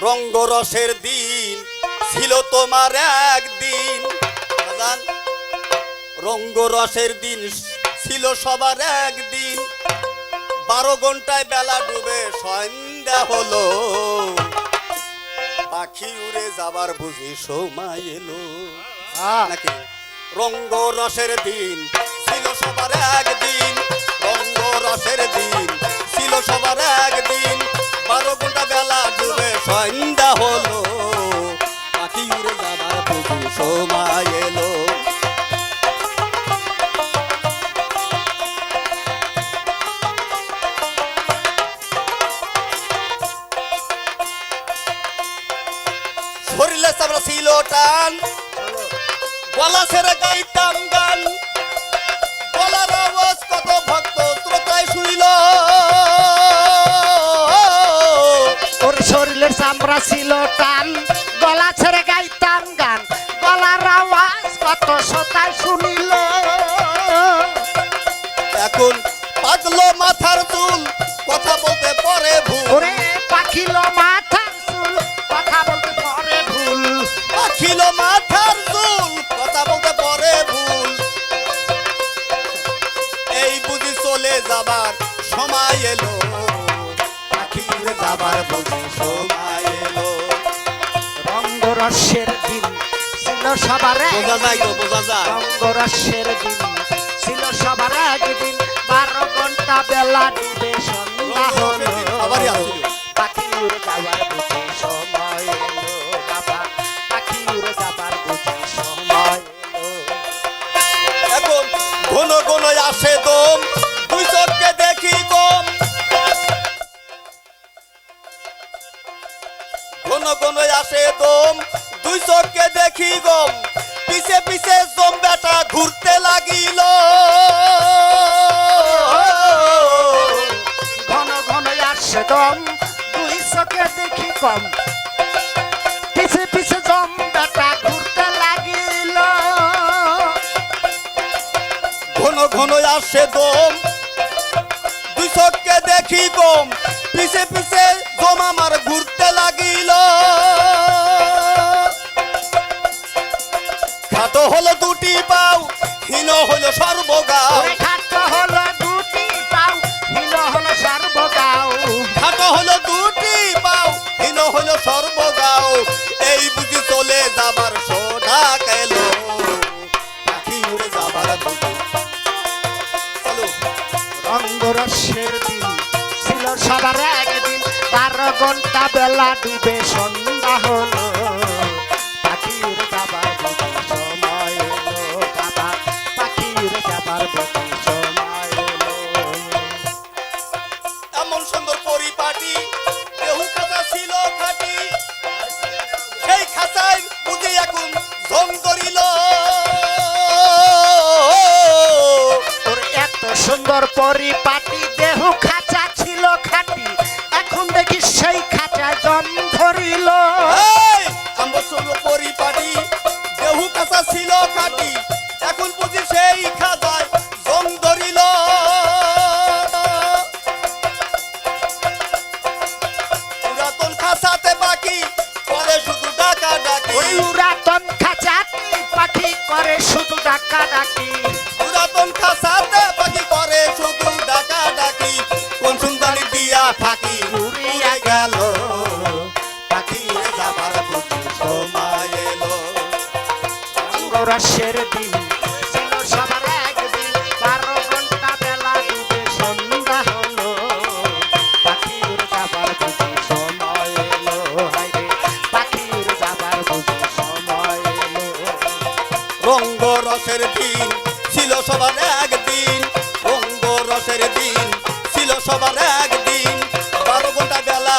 রঙ্গরসের দিন ছিল তোমার একদিন। রঙ্গরসের দিন ছিল সবার একদিন। বারো ঘন্টায় বেলা ডুবে সন্ধ্যা হলো। পাখি উড়ে যাবার বুঝি সময় এলো। নাকি? রঙ্গ রসের দিন সবার একদিন রঙ্গ রসের দিন। ছিল সবার একদিন বারো ঘণ্টা বেলা ডুবে সন্ধ্যা হলো। পাখি উড়ে যাবার বুঝি সময় এলো। শরীরে চামড়া ছিল টান। গলা ছেড়ে গাইতাম ছিল টান গলা ছেড়ে গাইতাম গান। গলার আওয়াজ কত সতায় শুনিল। এখন পাতলো মাথার চুল কথা বলতে পরে ভুল। পাখিল মাথার চুল কথা বলতে পরে ভুল। পাখিল মাথার চুল কথা বলতে পরে ভুল। এই বুঝি চলে যাবার সময় এলো। পাখি উড়ে যাবার সময় এলো রঙ্গরসের দিন। ছিল সবার বোঝা যায় তো বোঝা যায়। রঙ্গরসের দিন। ছিল সবার একদিন বারো ঘণ্টা বেলা ডুবে সন্ধ্যা হলো পাখি উড়ে যাবার বুঝি সময় এলো বাবা পাখি উড়ে যাবার বুঝি সময় এখন ঘন ঘন আসে দম দুই চোখকে দেখি কম ঘন ঘন আসে দম চোখে দেখি কম। পিছে পিছে জম বেটা ঘুরতে লাগিল। ঘন ঘন আসে দম। দুই চোখকে দেখি কম পিছে পিছে জম ঘণ্টা বেলা ডুবে সন্ধ্যা হলো। পাখির যাবার বুঝি সময় এলো বাবা পাখির যাবার বুঝি সময় এলো এমন সুন্দর পরিপাটি কেউ ছিল খাটি। সেই বুঝি এখন জং ধরিল এত সুন্দর পরিপাটি দেহ খাঁচা ছিল খাটি। সেই খাঁচায় জম ধরিল। আমার সুন্দর পরিপাটি দেহু কাঁচা ছিল খাটি এখন বুঝি সেই খাঁচায় জং ধরিল। পুরাতন খাঁচাতে বাকি করে শুধু ডাকা ডাকি ওই খাঁচাতে পাখি করে শুধু ডাকা ডাকি অঙ্গরাসের দিন। ছিল সবার একদিন, বারো ঘণ্টা বেলা ডুবে সন্ধ্যা হলো। পাখি উড়ে যাবার বুঝি সময় এলো, হায়রে। পাখি উড়ে যাবার বুঝি সময় এলো। রঙ্গ রসের দিন ছিল সবার একদিন। সবার একদিন। বারো ঘণ্টা বেলা